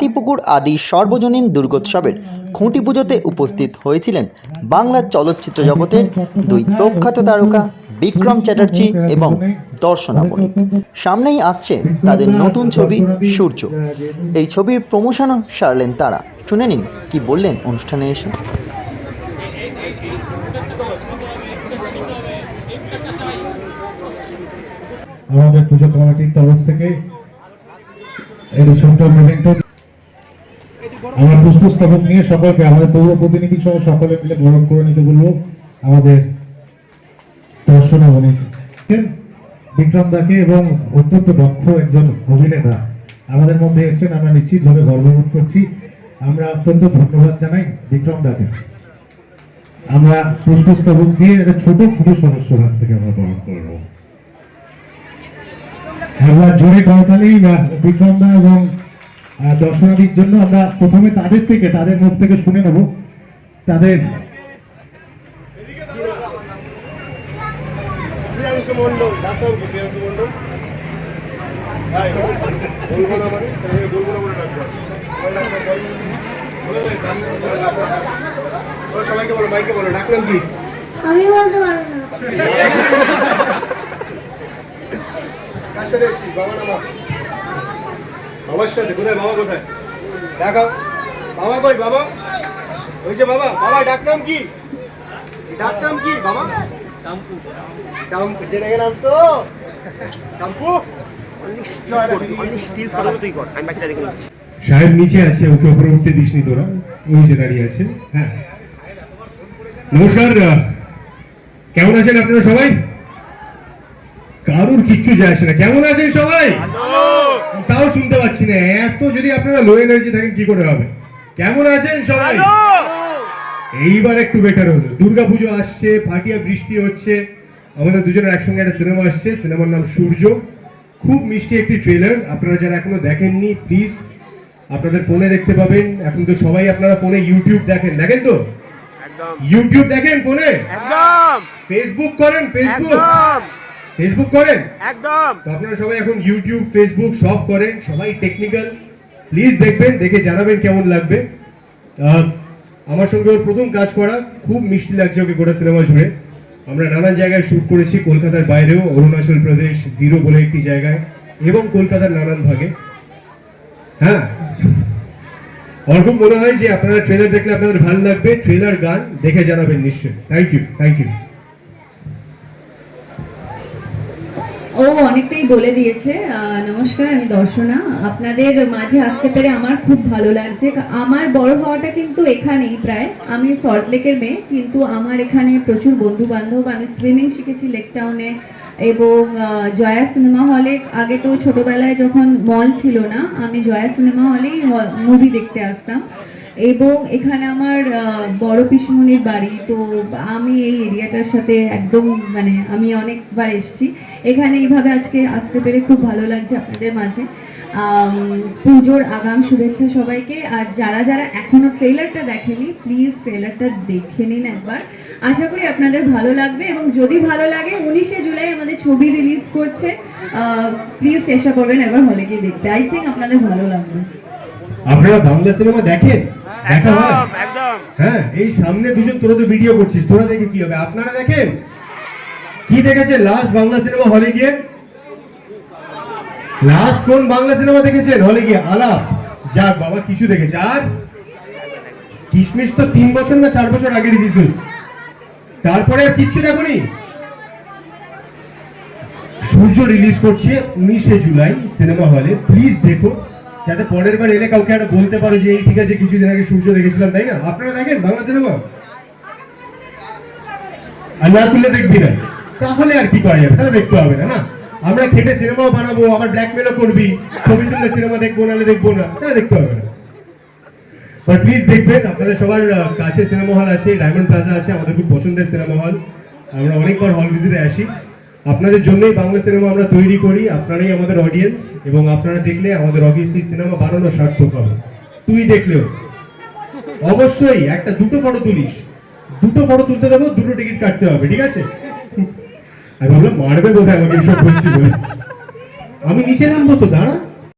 হাতিপুকুর আদি সর্বজনীন দুর্গোৎসবের খুঁটি পুজোতে উপস্থিত হয়েছিলেন বাংলা চলচ্চিত্র জগতের দুই প্রখ্যাত তারকা বিক্রম চ্যাটার্জি এবং দর্শনা সামনেই আসছে তাদের নতুন ছবি সূর্য। এই ছবির প্রমোশনও সারলেন তারা। শুনে নিন কি বললেন অনুষ্ঠানে এসে। আমাদের পুজো কমিটির তরফ থেকে এই ছোট্ট ইভেন্টে আমার পুষ্পস্তবক নিয়ে সকলকে, আমাদের পৌর প্রতিনিধি সহ সকলে মিলে গ্রহণ করে নিতে বলব আমাদের দর্শনা বণিক বিক্রম দাকে এবং অত্যন্ত দক্ষ একজন অভিনেতা। আমাদের মধ্যে এসেছেন, আমরা নিশ্চিতভাবে গর্ববোধ করছি। আমরা অত্যন্ত ধন্যবাদ জানাই বিক্রম দাকে। আমরা পুষ্পস্তবক দিয়ে একটা ছোট পুরো সদস্য ভাগ থেকে আমরা গ্রহণ করে নেব। একবার জোরে করতালি বিক্রম দা এবং দর্শনার্থীর জন্য আমরা প্রথমে তাদের থেকে তাদের মুখ থেকে শুনে নেব। তাদের হ্যাঁ মানে সবাইকে বলো মাইকে বলো ডাকলাম কি? আমি বলতে পারব না। বাবা বাবার সাথে কোথায় বাবা কোথায়? দেখাও। বাবা কই বাবা? ওই যে বাবা বাবা ডাকনাম কি? ডাকনাম কি বাবা? টাম্পু টাম্পু জেনে গেলাম তো। টাম্পু সাহেব নিচে আছে ওকে উপরে উঠতে দিসনি তোরা। ওই যে দাঁড়িয়ে আছে হ্যাঁ। নমস্কার কেমন আছেন আপনারা সবাই? কারুর কিচ্ছু যায় আসে না। কেমন আছেন সবাই? তাও শুনতে পাচ্ছি না। এত যদি আপনারা লো এনার্জি থাকেন কি করে হবে? কেমন আছেন সবাই? এইবার একটু বেটার হলো। দুর্গা পুজো আসছে ফাটিয়া বৃষ্টি হচ্ছে। আমাদের দুজনের একসঙ্গে একটা সিনেমা আসছে। সিনেমার নাম সূর্য। খুব মিষ্টি একটি ট্রেলার আপনারা যারা এখনও দেখেননি প্লিজ আপনাদের ফোনে দেখতে পাবেন। এখন তো সবাই আপনারা ফোনে ইউটিউব দেখেন। দেখেন তো? ইউটিউব দেখেন ফোনে একদম। ফেসবুক করেন ফেসবুক ফেসবুক করেন? একদম। আপনারা সবাই এখন ইউটিউব ফেসবুক সব করেন সবাই টেকনিক্যাল প্লিজ দেখবেন দেখে জানাবেন কেমন লাগবে। আমার সঙ্গে ওর প্রথম কাজ করা খুব মিষ্টি লাগছে ওকে গোটা সিনেমা জুড়ে। আমরা নানান জায়গায় শুট করেছি কলকাতার বাইরেও অরুণাচল প্রদেশ জিরো বলে একটি জায়গায় এবং কলকাতার নানান ভাগে। হ্যাঁ? খুব মনে হয় যে আপনারা ট্রেলার দেখলে আপনাদের ভালো লাগবে ট্রেলার গান দেখে জানাবেন নিশ্চয়ই। থ্যাংক ইউ থ্যাংক ইউ ও অনেকটাই বলে দিয়েছে নমস্কার, আমি দর্শনা। আপনাদের মাঝে আসতে পেরে আমার খুব ভালো লাগছে। আমার বড় হওয়াটা কিন্তু এখানেই প্রায়। আমি সল্টলেকের মেয়ে, কিন্তু আমার এখানে প্রচুর বন্ধু বান্ধব আমি সুইমিং শিখেছি লেক টাউনে এবং জয়া সিনেমা হলে আগে তো ছোটবেলায় যখন মল ছিল না, আমি জয়া সিনেমা হলেই মুভি দেখতে আসতাম। এবং এখানে আমার বড় পিসমনির বাড়ি। তো আমি এই এরিয়াটার সাথে একদম মানে আমি অনেকবার এসেছি। এখানে এইভাবে আজকে আসতে পেরে খুব ভালো লাগছে আপনাদের মাঝে। পুজোর আগাম শুভেচ্ছা সবাইকে। আর যারা যারা এখনও ট্রেলারটা দেখেনি, প্লিজ ট্রেলারটা দেখে নিন একবার। আশা করি আপনাদের ভালো লাগবে এবং যদি ভালো লাগে, উনিশে জুলাই আমাদের ছবি রিলিজ করছে। প্লিজ চেষ্টা করবেন একবার হলে গিয়ে দেখতে। আই থিঙ্ক আপনাদের ভালো লাগবে। আপনারা বাংলা সিনেমা দেখেন? দেখা হয়? একদম। একদম হ্যাঁ এই সামনে দুজন তোরা তো ভিডিও করছিস তোরা দেখে কি হবে? আপনারা দেখেন? কি দেখেছেন লাস্ট বাংলা সিনেমা হলে গিয়ে? লাস্ট কোন বাংলা সিনেমা দেখেছেন হলে গিয়ে? আলাপ। যাক বাবা কিছু দেখেছে। আর কিশমিশ তো তিন বছর না চার বছর আগে রিলিজ হল তারপরে আর কিচ্ছু দেখনি? সূর্য রিলিজ করছে উনিশে জুলাই সিনেমা হলে। প্লিজ দেখো। যাতে পরের বার এলে কাউকে একটা বলতে পারো যে, এই ঠিক আছে, কিছুদিন আগে সূর্য দেখেছিলাম তাই না? আপনারা দেখেন বাংলা সিনেমা? আর না তুললে দেখবি না। তাহলে আর কি করা যাবে? তাহলে দেখতে হবে না না? আমরা খেটে সিনেমাও বানাবো আবার ব্ল্যাকমেলও করবি, ছবি তুললে সিনেমা দেখব, নাহলে দেখব না। তাহলে দেখতে হবে না। বাট প্লিজ দেখবেন, আপনাদের সবার কাছে সিনেমা হল আছে ডায়মন্ড প্লাজা আছে, আমাদের খুব পছন্দের সিনেমা হল। আমরা অনেকবার হল ভিজিটে আসি। আপনাদের জন্যই বাংলা সিনেমা আমরা তৈরি করি, আপনারাই আমাদের অডিয়েন্স এবং আপনারা দেখলে আমাদের অবভিয়াসলি সিনেমা বানানো সার্থক হবে। তুই দেখলেও। অবশ্যই একটা দুটো ফটো তুলিস। দুটো ফটো তুলতে দেবো, দুটো টিকিট কাটতে হবে, ঠিক আছে? আমি ভাবলাম মারবে বোধহয় আমাকে এসব বলছি বলে। আমি নিচে নামবো তো, দাঁড়া।